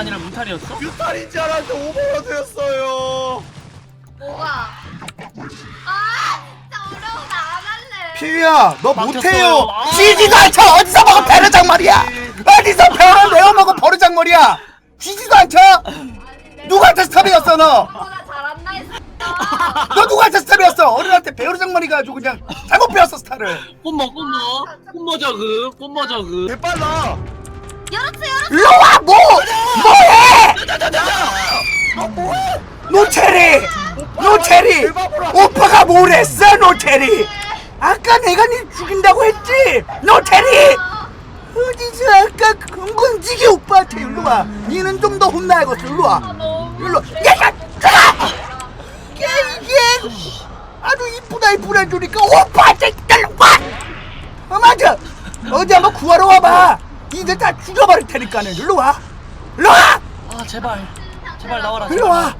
아니라 뮤탈이었어? 뮤탈인 줄 알았는데 오버로드였어요. 뭐가? 아 진짜 어려워 나 안 할래. 피유야 너 막혔어요. 못해요 아. 쥐지도 않죠 어디서 먹은 베르장 말이야 어디서 배를 내어 먹은 버르장 말이야 쥐지도 않죠 누구한테 스탑이었어 너? 보다 잘한다 했어. 너 누구한테 스탑이었어 어른한테 말이 가지고 그냥 잘못 배웠어 스타를 꽃모 꽃모 꽃모 저그 꽃모 저그 개빨라. 열었어 열었어. 일로 와 뭐! 뭐해! 노체리! 노체리! 오빠가 뭘 했어 노체리! 아까 내가 니 죽인다고 했지! 노체리! 어디서 아까 금근지기 오빠한테 일로 와 니는 좀 더 혼나야겠어 일로 와 일로 와 내가 들어! 이게 아주 이쁘다 이쁘다 해주니까 오빠한테 일로 와! 어 맞아 어디 한번 구하러 와봐 니들 다 죽여버릴 테니까는. 일로 와. 일로 와! 아 제발. 제발 나와라 일로 와.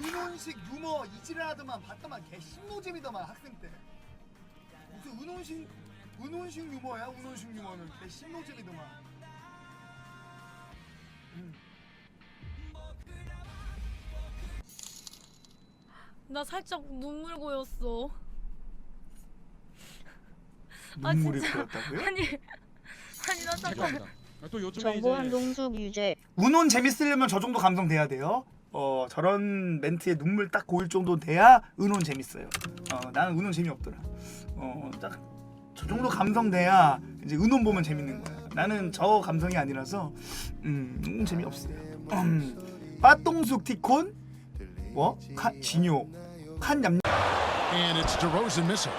은혼식 유머 이지랄하더만 봤더만 개 신노잼이더만 학생 때. 무슨 은혼식 은혼식 유머야? 은혼식 유머는 개 신노잼이더만. 나 살짝 눈물 고였어. 눈물이 진짜. 고였다고요? 아니, 잠깐. 또 요즘에 정보 이제 한동숙 유죄 운혼 재밌으려면 저 정도 감성 돼야 돼요. 어 저런 멘트에 눈물 딱 고일 정도 돼야 은혼 재밌어요. 어 나는 은혼 재미없더라. 어딱 저 정도 감성 돼야 이제 은혼 보면 재밌는 거야. 나는 저 감성이 아니라서 음 은혼 재미없어요. 음, 빠똥숙 티콘 뭐 칸, 진요 칸 얌. and it's DeRozan missing.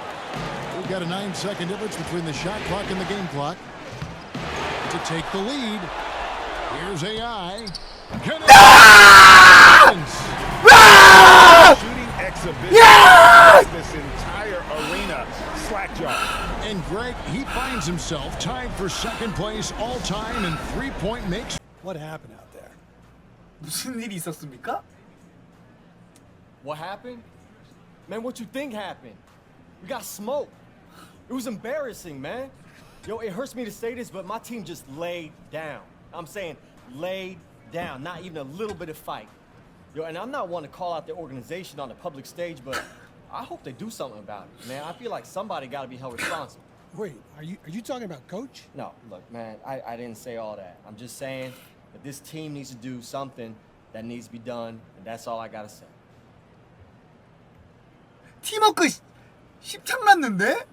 We've got a nine-second difference between the shot clock and the game clock. To take the lead, here's AI. Connections! shooting exhibition 야! this entire arena slack jaw. And Greg, he finds himself tied for second place all time in three-point makes. What happened out there? 무슨 일이 있었습니까? What happened? Man, what you think happened? We got smoked. It was embarrassing, man. Yo, it hurts me to say this, but my team just laid down. I'm saying laid down, not even a little bit of fight. Yo, and I'm not one to call out the organization on the public stage, but I hope they do something about it, man. I feel like somebody got to be held responsible. Wait, are you are you talking about coach? No, look, man, I, I didn't say all that. I'm just saying that this team needs to do something that needs to be done, and that's all I got to say. 팀워크 시- 십창났는데?